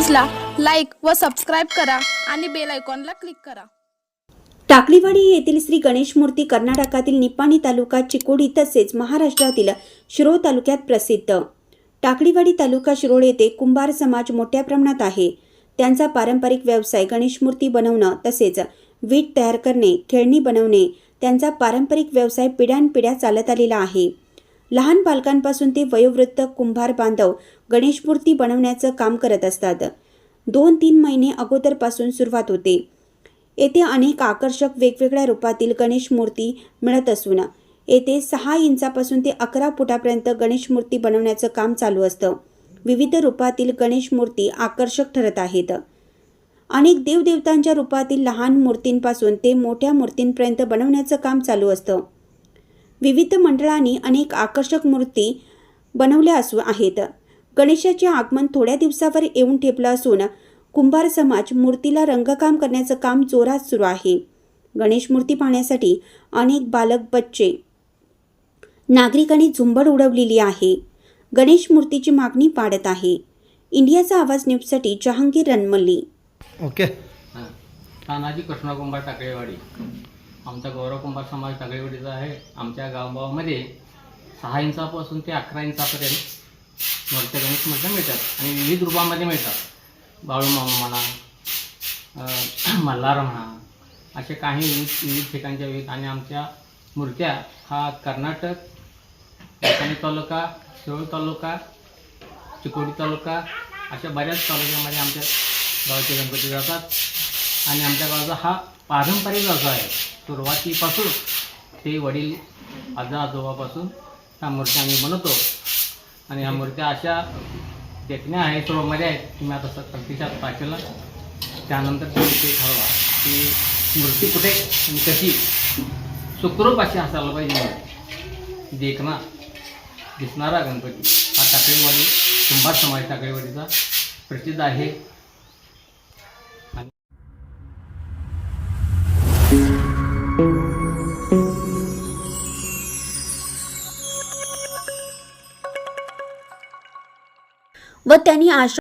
व सबस्क्राईब करा आणि बेल आयकॉनला क्लिक करा. टाकळीवाडी येथील श्री गणेश मूर्ती कर्नाटकातील निपाणी तालुका चिकोडी तसेच महाराष्ट्रातील शिरोळ तालुक्यात प्रसिद्ध. टाकळीवाडी तालुका शिरोळ येथे कुंभार समाज मोठ्या प्रमाणात आहे. त्यांचा पारंपरिक व्यवसाय गणेश मूर्ती बनवणं तसेच वीट तयार करणे खेळणी बनवणे त्यांचा पारंपरिक व्यवसाय पिढ्यानपिढ्या चालत आलेला आहे. लहान बालकांपासून ते वयोवृद्ध कुंभार बांधव गणेश मूर्ती बनवण्याचं काम करत असतात. दोन तीन महिने अगोदरपासून सुरुवात होते. येथे अनेक आकर्षक वेगवेगळ्या रूपातील गणेश मूर्ती मिळत असून येथे सहा इंचापासून ते अकरा फुटापर्यंत गणेश मूर्ती बनवण्याचं काम चालू असतं. विविध रूपातील गणेश मूर्ती आकर्षक ठरत आहेत. अनेक देवदेवतांच्या रूपातील लहान मूर्तींपासून ते मोठ्या मूर्तींपर्यंत बनवण्याचं काम चालू असतं. विविध मंडळांनी अनेक आकर्षक मूर्ती बनवल्या असू आहेत. गणेशाचे आगमन थोड्या दिवसावर येऊन ठेपलं असून कुंभार समाज मूर्तीला रंगकाम करण्याचं काम जोरात सुरू आहे. गणेश मूर्ती पाहण्यासाठी अनेक बालक बच्चे नागरिकांनी झुंबड उडवलेली आहे. गणेश मूर्तीची मागणी वाढत आहे. इंडियाचा आवाज न्यूजसाठी जहांगीर रणमल्ली. ओके. हां. तानाजी कृष्ण कुंभार टाकळेवाडी. आमचा गौरव कुंभार समाज टाकळेवाडीचा आहे. आमच्या गावभावामध्ये सहा इंचापासून ते अकरा इंचापर्यंत मूर्त्या गणेश मूर्त्या मिळतात आणि विविध रूपामध्ये मिळतात. बाळूमामा म्हणा मल्हार म्हणा असे काही विविध विविध ठिकाणच्या विविध आणि आमच्या मूर्त्या हा कर्नाटक देवळी तालुका शिरोळ तालुका चिकोडी तालुका अशा बऱ्याच तालुक्यामध्ये आमच्या गावाचे गणपती जातात. आणि आमच्या गावाचा हा पारंपरिक व्यवसाय आहे. सुरुवातीपासून ते वडील आजा आजोबापासून ह्या मूर्त्या आम्ही बनवतो. आणि ह्या मूर्त्या अशा देखण्या आहेत सुरुवामध्ये आहेत तुम्ही आता स- प्रत्यक्षात पाहिलं त्यानंतर तुम्ही ते ठरवा. की मूर्ती कुठे आणि कशी? सुखरूप अशी असायला पाहिजे देखना दिसणारा गणपती. हा टाकळीवाडी कुंभार समाज टाकळीवाडीचा प्रसिद्ध आहे. व त्यांनी आश्रम